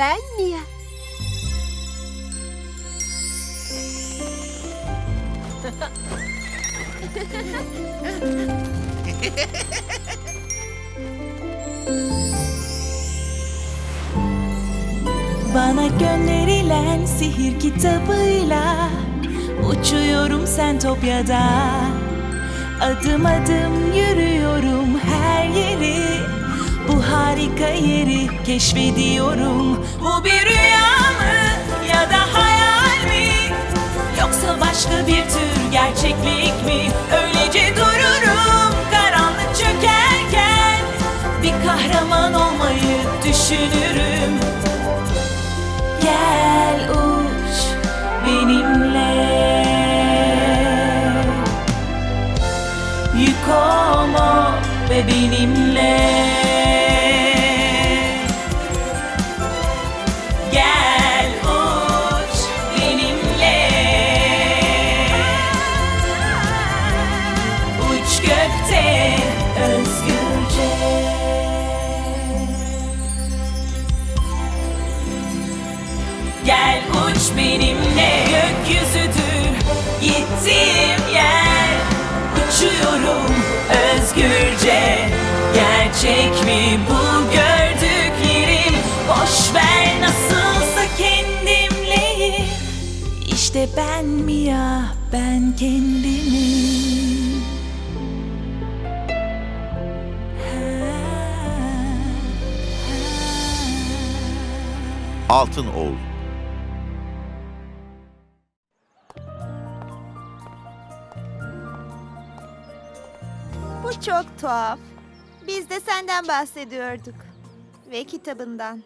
Ben Mia. Bana gönderilen sihir kitabıyla Uçuyorum Sentopya'da Adım adım yürüyorum her yeri Bu harika yeri keşfediyorum. Bu bir rüya mı ya da hayal mi? Yoksa başka bir tür gerçeklik mi? Öylece dururum karanlık çökerken Bir kahraman olmayı düşünürüm. Gel uç benimle. Yük olma ve benimle bu gördüklerim. Boş ver nasılsa kendimleyim İşte ben Mia ben kendimim Altın Oğul. Bu çok tuhaf. Biz de senden bahsediyorduk. Ve kitabından.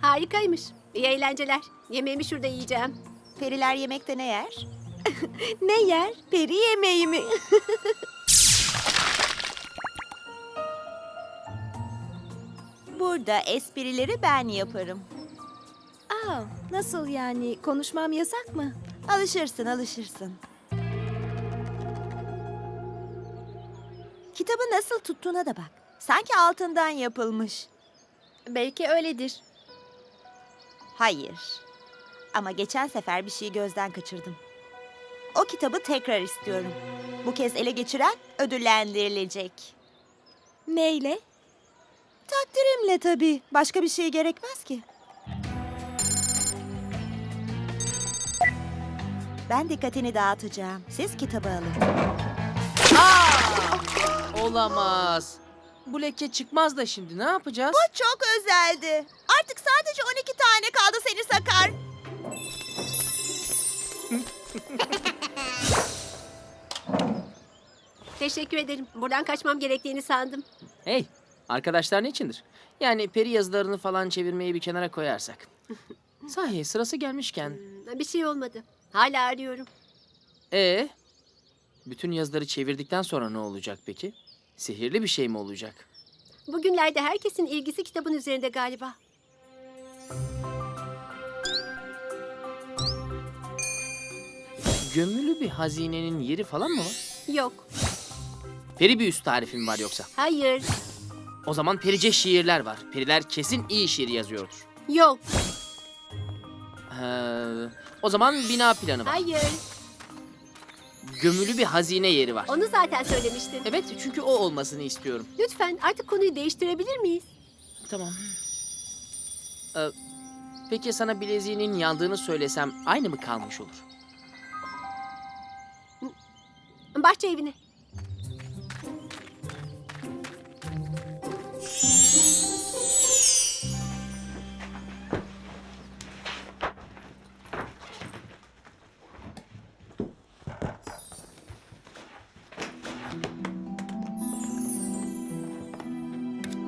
Harikaymış. İyi eğlenceler. Yemeğimi şurada yiyeceğim. Periler yemekte ne yer? Ne yer? Peri yemeği mi? Burada esprileri ben yaparım. Aa, nasıl yani? Konuşmam yasak mı? Alışırsın, alışırsın. Kitabı nasıl tuttuğuna da bak. Sanki altından yapılmış. Belki öyledir. Hayır. Ama geçen sefer bir şeyi gözden kaçırdım. O kitabı tekrar istiyorum. Bu kez ele geçiren ödüllendirilecek. Neyle? Takdirimle tabii. Başka bir şey gerekmez ki. Ben dikkatini dağıtacağım. Siz kitabı alın. Olamaz. Bu leke çıkmaz da şimdi ne yapacağız? Bu çok özeldi. Artık sadece 12 tane kaldı seni sakar. Teşekkür ederim. Buradan kaçmam gerektiğini sandım. Hey, arkadaşlar ne içindir? Yani peri yazılarını falan çevirmeyi bir kenara koyarsak. Sahi sırası gelmişken. Bir şey olmadı. Hala arıyorum. E bütün yazıları çevirdikten sonra ne olacak peki? Sihirli bir şey mi olacak? Bugünlerde herkesin ilgisi kitabın üzerinde galiba. Gömülü bir hazinenin yeri falan mı var? Yok. Peri bir üst tarifi mi var yoksa? Hayır. O zaman perice şiirler var. Periler kesin iyi şiir yazıyordur. Yok. Ee, o zaman bina planı var. Hayır. Gömülü bir hazine yeri var. Onu zaten söylemiştin. Evet çünkü o olmasını istiyorum. Lütfen artık konuyu değiştirebilir miyiz? Tamam. Ee, peki sana bileziğinin yandığını söylesem aynı mı kalmış olur? Bahçe evine.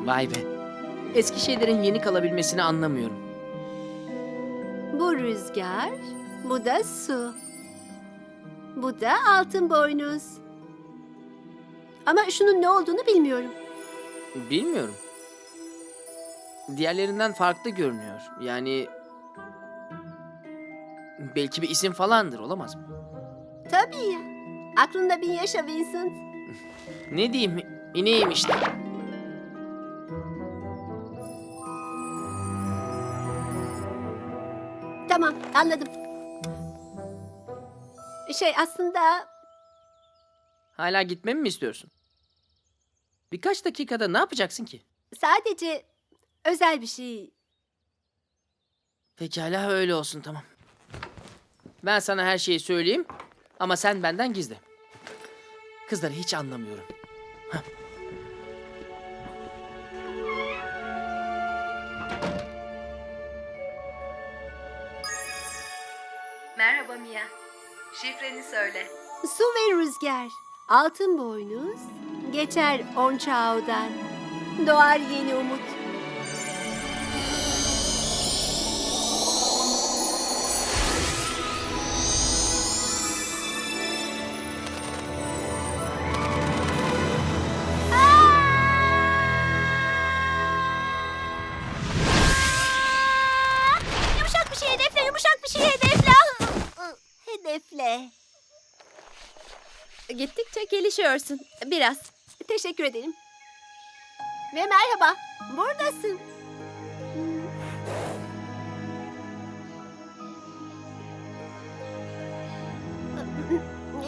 Vay be. Eski şeylerin yeni kalabilmesini anlamıyorum. Bu rüzgar, bu da su. Bu da altın boynuz. Ama şunun ne olduğunu bilmiyorum. Bilmiyorum. Diğerlerinden farklı görünüyor. Yani... Belki bir isim falandır, olamaz mı? Tabii ya. Aklında bin yaşa Vincent. Ne diyeyim, ineyim işte. Anladım. Şey aslında Hala gitmemi mi istiyorsun? Birkaç dakikada ne yapacaksın ki? sadece özel bir şey. Pekala öyle olsun tamam. Ben sana her şeyi söyleyeyim ama sen benden gizle. Kızları hiç anlamıyorum. Hah. Şifreni söyle. Su ve rüzgar, altın boynuz, geçer Onçao'dan, doğar yeni umut. Gittikçe gelişiyorsun. Biraz. Teşekkür ederim. Ve merhaba. Buradasın.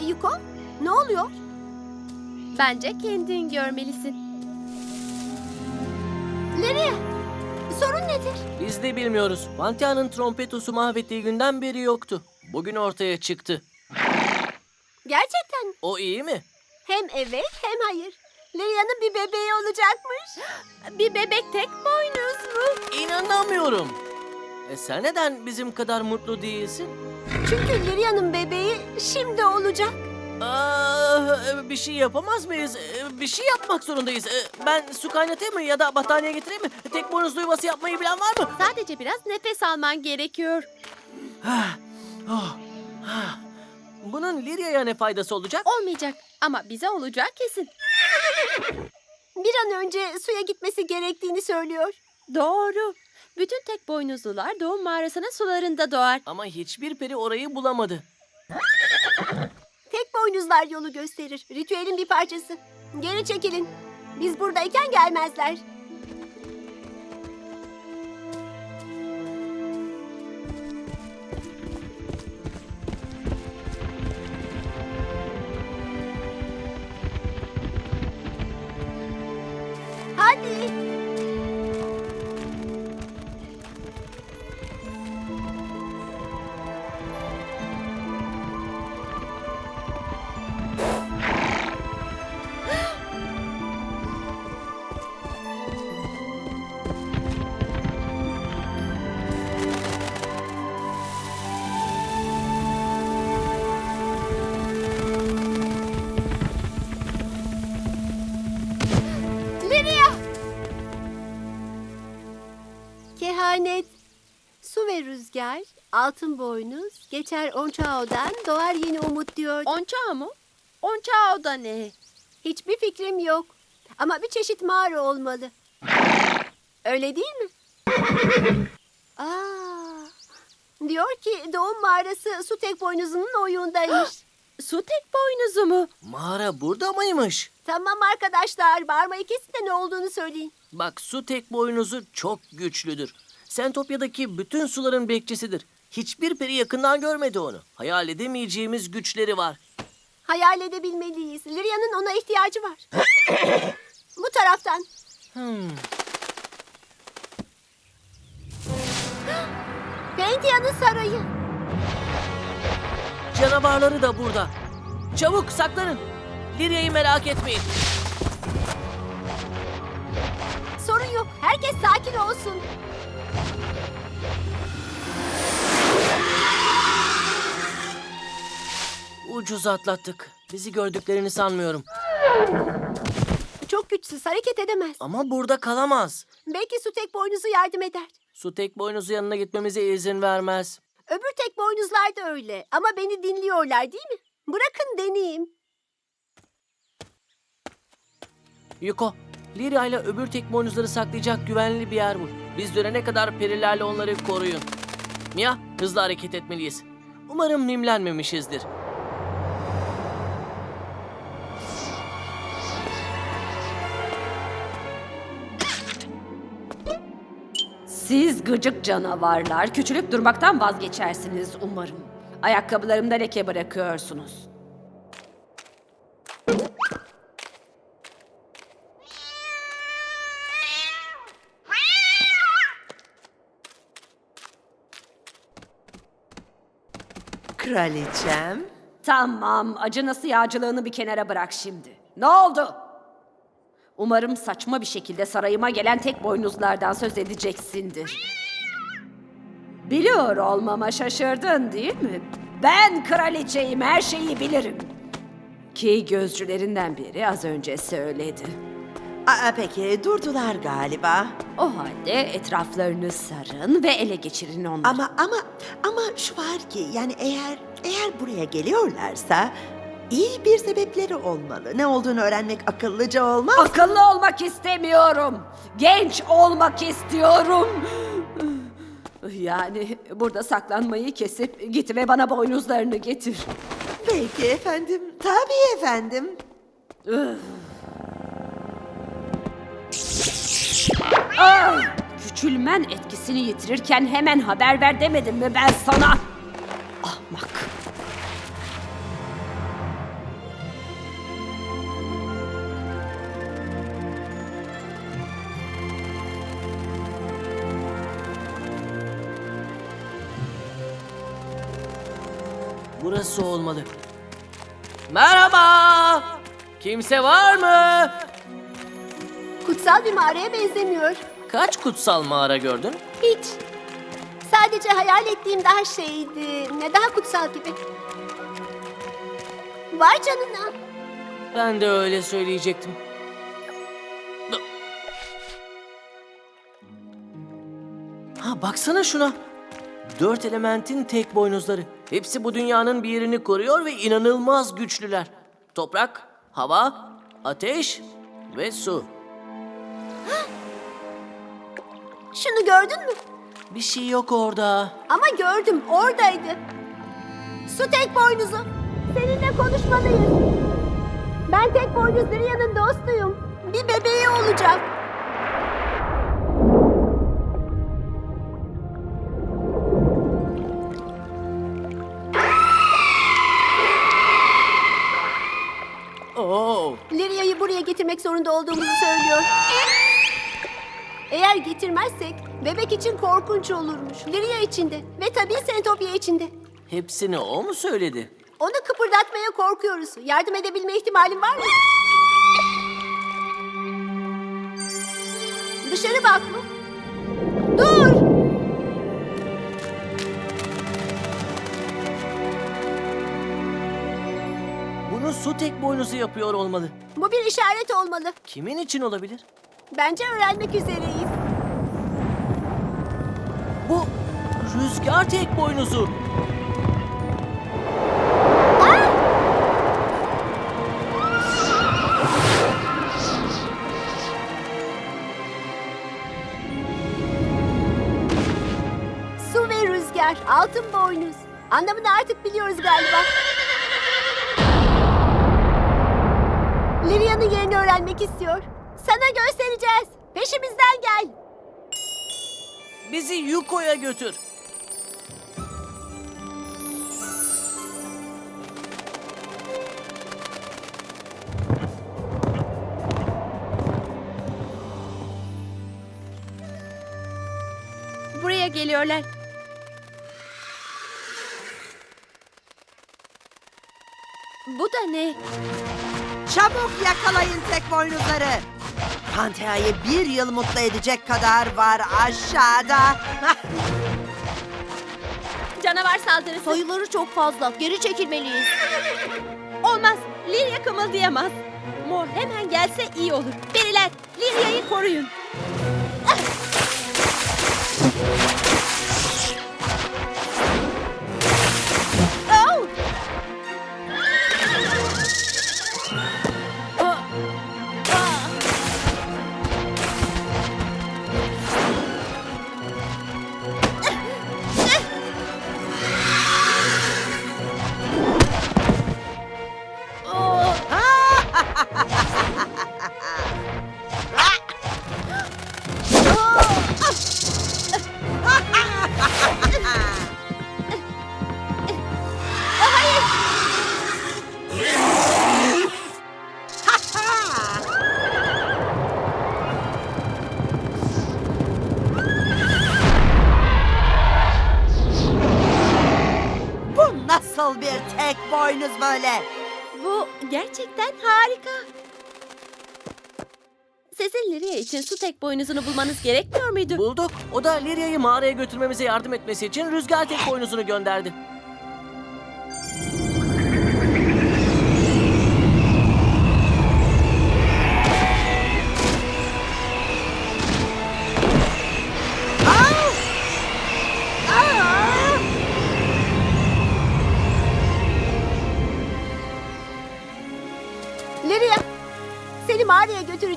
Yuko, ne oluyor? Bence kendin görmelisin. Nereye? Sorun nedir? Biz de bilmiyoruz. Panthea'nın trompetosu mahvettiği günden beri yoktu. Bugün ortaya çıktı. Gerçekten O iyi mi? hem evet hem hayır. Lilia'nın bir bebeği olacakmış. Bir bebek tek boynuz mu? İnanamıyorum. E sen neden bizim kadar mutlu değilsin? Çünkü Lilia'nın bebeği şimdi olacak. Aa, e, bir şey yapamaz mıyız? E, Bir şey yapmak zorundayız. E, Ben su kaynatayım mı ya da battaniye getireyim mi? Tek boynuzlu yuvası yapmayı bilen var mı? Sadece biraz nefes alman gerekiyor. Ah, oh, ah. Bunun Lirya'ya ne faydası olacak? Olmayacak ama bize olacak kesin. Bir an önce suya gitmesi gerektiğini söylüyor. Doğru. Bütün tek boynuzlular doğum mağarasının sularında doğar. Ama hiçbir peri orayı bulamadı. Tek boynuzlar yolu gösterir. Ritüelin bir parçası. Geri çekilin. Biz buradayken gelmezler. Rüzgar, altın boynuz, geçer Onçao'dan doğar yeni umut diyor. Onçao mu? Onçao da ne? Hiçbir fikrim yok. Ama bir çeşit mağara olmalı. Öyle değil mi? Aa, diyor ki doğum mağarası su tek boynuzunun oyundaymış. Su tek boynuzu mu? Mağara burada mıymış? tamam arkadaşlar, bağırmayı kesin de ne olduğunu söyleyin. Bak su tek boynuzu çok güçlüdür. Sentopya'daki bütün suların bekçisidir. Hiçbir peri yakından görmedi onu. Hayal edemeyeceğimiz güçleri var. Hayal edebilmeliyiz. Liria'nın ona ihtiyacı var. Bu taraftan. Hmm. Pendia'nın sarayı. Canavarları da burada. Çabuk saklanın. Lirya'yı merak etmeyin. Sorun yok. Herkes sakin olsun. Ucuz atlattık. Bizi gördüklerini sanmıyorum. Çok güçsüz. Hareket edemez. Ama burada kalamaz. Belki su tek boynuzu yardım eder. Su tek boynuzu yanına gitmemize izin vermez. Öbür tek boynuzlar da öyle. Ama beni dinliyorlar değil mi? Bırakın deneyeyim. Yuko, Lirya ile öbür tek boynuzları saklayacak güvenli bir yer bul. Biz dönene kadar perilerle onları koruyun. Mia, hızlı hareket etmeliyiz. Umarım mimlenmemişizdir. Siz gıcık canavarlar küçülüp durmaktan vazgeçersiniz umarım. Ayakkabılarımda leke bırakıyorsunuz. Kraliçem. Tamam, acınası yağcılığını bir kenara bırak şimdi. Ne oldu? Umarım saçma bir şekilde sarayıma gelen tek boynuzlardan söz edeceksindir. Biliyor olmama şaşırdın değil mi? Ben kraliçeyim, her şeyi bilirim. Ki gözcülerinden biri az önce söyledi. Aa, peki durdular galiba. O halde etraflarını sarın ve ele geçirin onları. Ama ama ama şu var ki yani eğer eğer buraya geliyorlarsa iyi bir sebepleri olmalı. Ne olduğunu öğrenmek akıllıca olmaz. Akıllı olmak istemiyorum. Genç olmak istiyorum. Yani burada saklanmayı kesip git ve bana boynuzlarını getir. Peki efendim. Tabii efendim. Ah! Küçülmen etkisini yitirirken hemen haber ver demedim mi ben sana? Ahmak. Burası olmalı. Merhaba! Kimse var mı? Kutsal bir mağaraya benzemiyor. Kaç kutsal mağara gördün? Hiç. Sadece hayal ettiğim daha şeydi. Ne daha kutsal gibi. Var canına. Ben de öyle söyleyecektim. Ha baksana şuna. Dört elementin tek boynuzları. Hepsi bu dünyanın bir yerini koruyor ve inanılmaz güçlüler. Toprak, hava, ateş ve su. Şunu gördün mü? Bir şey yok orada. Ama gördüm, oradaydı. Su tek boynuzu. Seninle konuşmalıyız. Ben tek boynuz Lirya'nın dostuyum. Bir bebeği olacak. Getirmek zorunda olduğumuzu söylüyor. Eğer getirmezsek bebek için korkunç olurmuş. Lirya için de ve tabii Sentopya için de. Hepsini o mu söyledi? Onu kıpırdatmaya korkuyoruz. Yardım edebilme ihtimalin var mı? Dışarı bak mı? Bunu su tek boynuzu yapıyor olmalı. Bu bir işaret olmalı. Kimin için olabilir? Bence öğrenmek üzereyiz. Bu rüzgar tek boynuzu. Su ve rüzgar, altın boynuz. Anlamını artık biliyoruz galiba. Lirya'nın yerini öğrenmek istiyor. Sana göstereceğiz. Peşimizden gel. Bizi Yuko'ya götür. Buraya geliyorlar. Çabuk yakalayın tek boynuzları. Pantea'yı bir yıl mutlu edecek kadar var aşağıda. Canavar saldırısı. Sayıları çok fazla. Geri çekilmeliyiz. Olmaz. Lirya kımıldayamaz. Mor hemen gelse iyi olur. Periler, Lirya'yı koruyun. Nasıl bir tek boynuz böyle? Bu gerçekten harika. Sizin Liria için su tek boynuzunu bulmanız gerekmiyor muydu? Bulduk. O da Liria'yı mağaraya götürmemize yardım etmesi için rüzgar tek boynuzunu gönderdi.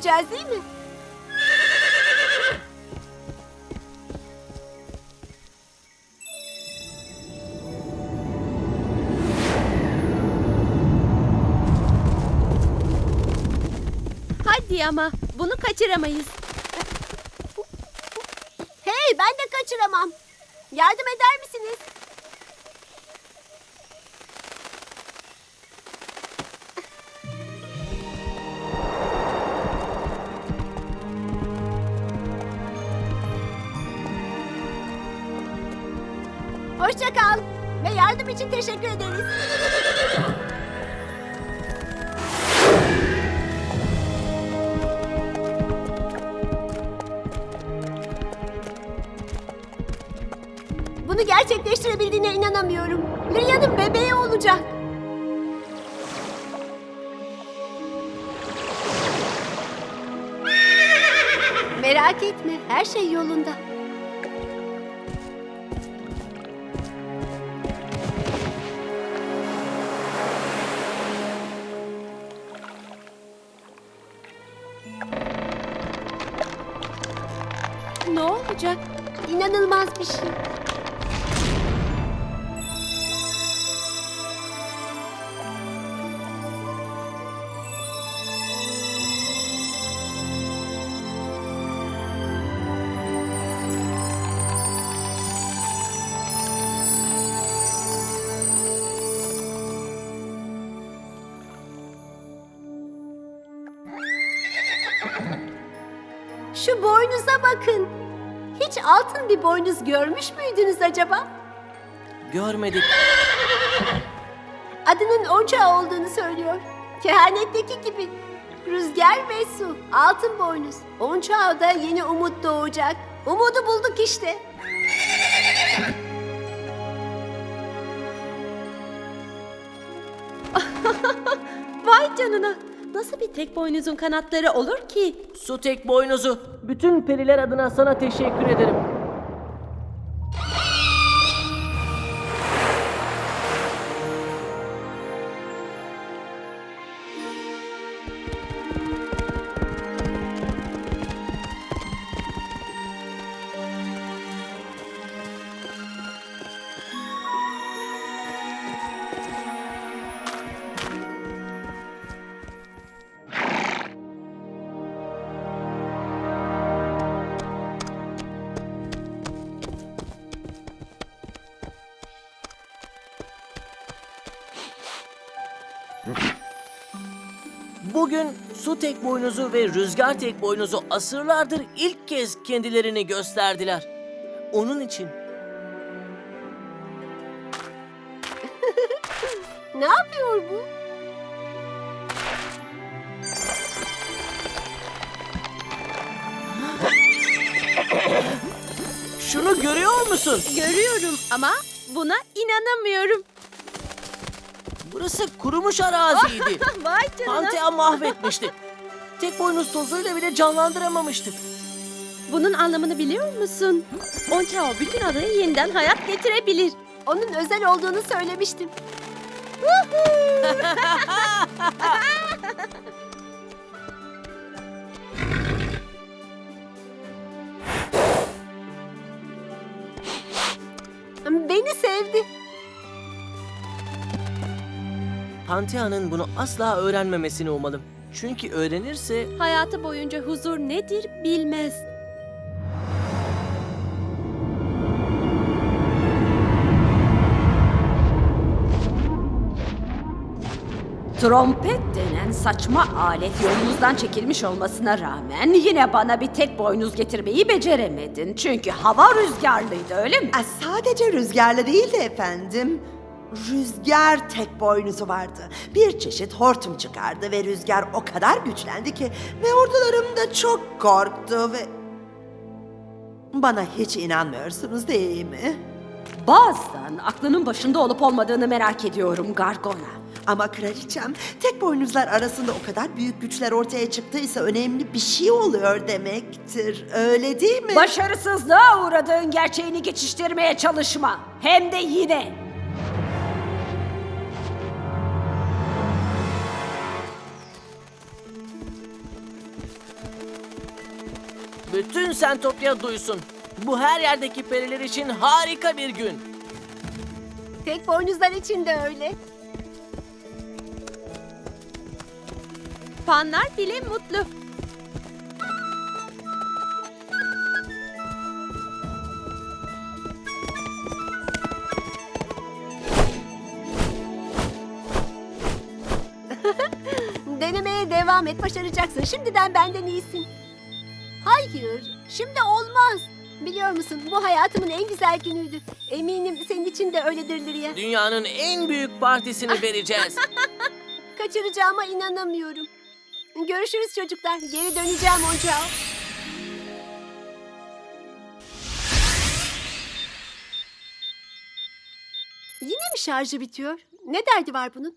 Götüreceğiz değil mi? Hadi ama bunu kaçıramayız. Hey ben de kaçıramam. Yardım eder Bunu gerçekleştirebildiğine inanamıyorum. Liria'nın bebeği olacak. Merak etme, her şey yolunda. Şu boynuza bakın. Hiç altın bir boynuz görmüş müydünüz acaba? Görmedik. Adının Onça olduğunu söylüyor. Kehanetteki gibi. Rüzgar ve su, altın boynuz. Onçao'da yeni umut doğacak. Umudu bulduk işte. Vay canına. Nasıl bir tek boynuzun kanatları olur ki? Su tek boynuzu. Bütün periler adına sana teşekkür ederim. Tek boynuzu ve rüzgar tek boynuzu asırlardır ilk kez kendilerini gösterdiler. Onun için Ne yapıyor bu? şunu görüyor musun? Görüyorum ama buna inanamıyorum. Burası kurumuş araziydi. Vay canına. Pantea mahvetmişti. Tek boynuz tozuyla bile canlandıramamıştık. Bunun anlamını biliyor musun? Onçao bütün adayı yeniden hayat getirebilir. Onun özel olduğunu söylemiştim. Beni sevdi. Panthea'nın bunu asla öğrenmemesini umalım. Çünkü öğrenirse Hayatı boyunca huzur nedir bilmez. Trompet denen saçma alet yolunuzdan çekilmiş olmasına rağmen yine bana bir tek boynuz getirmeyi beceremedin. Çünkü hava rüzgarlıydı öyle mi? Aa, sadece rüzgarlı değildi efendim. Rüzgar tek boynuzu vardı. Bir çeşit hortum çıkardı ve rüzgar o kadar güçlendi ki ve ordularım da çok korktu ve... Bana hiç inanmıyorsunuz değil mi? Bazen aklının başında olup olmadığını merak ediyorum Gargona. Ama kraliçem, tek boynuzlar arasında o kadar büyük güçler ortaya çıktıysa önemli bir şey oluyor demektir. Öyle değil mi? Başarısızlığa uğradığın gerçeğini geçiştirmeye çalışma. Hem de yine. Bütün Sentopya duysun. Bu her yerdeki periler için harika bir gün. Tek boynuzlar için de öyle. Fanlar bile mutlu. Denemeye devam et, başaracaksın. Şimdiden benden iyisin. Hayır, şimdi olmaz. Biliyor musun, bu hayatımın en güzel günüydü. Eminim senin için de öyledir Liria. Dünyanın en büyük partisini vereceğiz. Kaçıracağıma inanamıyorum. Görüşürüz çocuklar. Geri döneceğim Oncao. Yine mi şarjı bitiyor? Ne derdi var bunun?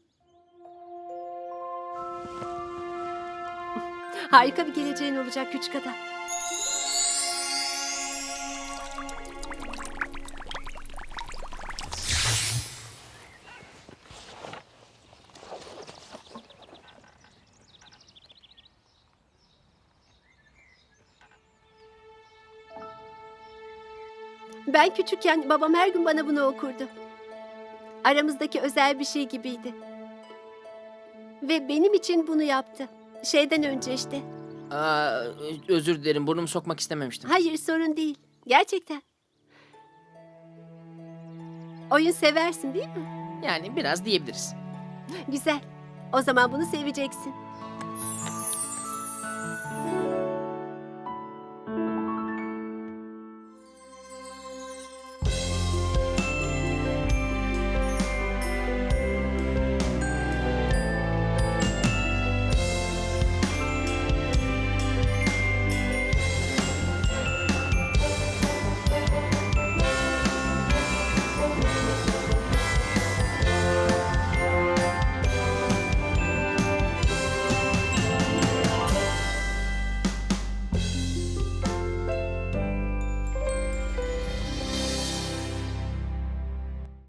Harika bir geleceğin olacak küçük adam. Ben küçükken babam her gün bana bunu okurdu. Aramızdaki özel bir şey gibiydi. Ve benim için bunu yaptı. Şeyden önce işte. Aa, özür dilerim burnumu sokmak istememiştim. Hayır sorun değil. Gerçekten. Oyun seversin değil mi? Yani biraz diyebiliriz. Güzel. O zaman bunu seveceksin.